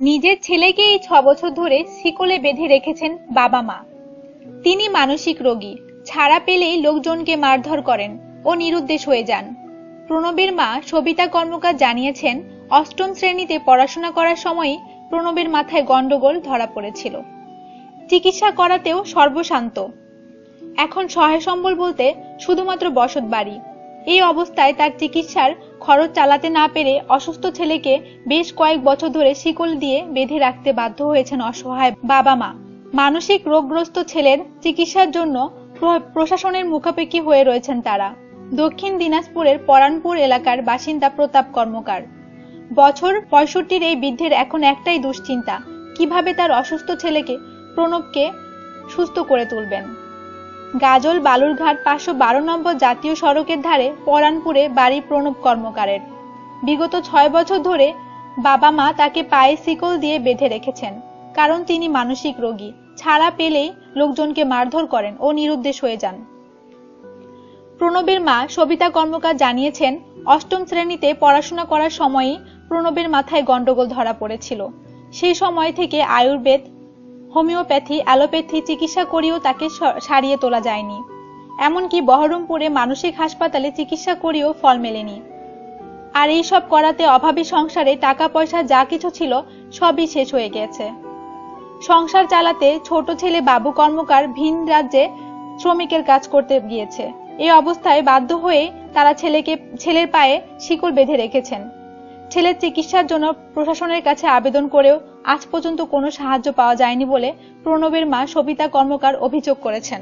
নিজের ছেলেকে এই ছ বছর ধরে শিকলে বেঁধে রেখেছেন বাবা মা। তিনি মানসিক রোগী। ছাড়া পেলেই লোকজনকে মারধর করেন ও নিরুদ্দেশ হয়ে যান। প্রণবের মা সবিতা কর্মকার জানিয়েছেন, অষ্টম শ্রেণীতে পড়াশোনা করার সময়ই প্রণবের মাথায় গন্ডগোল ধরা পড়েছিল। চিকিৎসা করাতেও সর্বশান্ত। এখন সহায় সম্বল বলতে শুধুমাত্র বসত বাড়ি এই অবস্থায় তার চিকিৎসার খরচ চালাতে না পেরে অসুস্থ ছেলেকে বেশ কয়েক বছর ধরে শিকল দিয়ে বেঁধে রাখতে বাধ্য হয়েছেন অসহায় বাবা মা। মানসিক রোগগ্রস্ত ছেলের চিকিৎসার জন্য প্র- প্রশাসনের মুখাপেক্ষি হয়ে রয়েছেন তারা। দক্ষিণ দিনাজপুরের পরানপুর এলাকার বাসিন্দা প্রতাপ কর্মকার। বছর পঁয়ষট্টির এই বৃদ্ধের এখন একটাই দুশ্চিন্তা, কীভাবে তার অসুস্থ ছেলেকে প্রণবকে সুস্থ করে তুলবেন। গাজল বালুরঘাট পাঁচশো বারো নম্বর জাতীয় সড়কের ধারে পরানপুরে বাড়ি প্রণব কর্মকারের। বিগত ছয় বছর ধরে বাবা মা তাকে পায়ে শিকল দিয়ে বেঁধে রেখেছেন, কারণ তিনি মানসিক রোগী। ছাড়া পেলেই লোকজনকে মারধর করেন ও নিরুদ্দেশ হয়ে যান। প্রণবের মা সবিতা কর্মকার জানিয়েছেন, অষ্টম শ্রেণীতে পড়াশোনা করার সময়ই প্রণবের মাথায় গন্ডগোল ধরা পড়েছিল। সেই সময় থেকে আয়ুর্বেদ হোমিওপ্যাথি, অ্যালোপ্যাথি চিকিৎসা করেও তাকে সারিয়ে তোলা যায়নি। এমনকি বহরমপুরে মানসিক হাসপাতালে চিকিৎসা করেও ফল মেলেনি। আর এই সব করাতে অভাবী সংসারে টাকা পয়সা যা কিছু ছিল সবই শেষ হয়ে গেছে। সংসার চালাতে ছোট ছেলে বাবু কর্মকার ভিন রাজ্যে শ্রমিকের কাজ করতে গিয়েছে। এই অবস্থায় বাধ্য হয়ে তারা ছেলেকে ছেলের পায়ে শিকল বেঁধে রেখেছেন। ছেলের চিকিৎসার জন্য প্রশাসনের কাছে আবেদন করেও আজ পর্যন্ত কোনো সাহায্য পাওয়া যায়নি বলে প্রণবের মা সবিতা কর্মকার অভিযোগ করেছেন।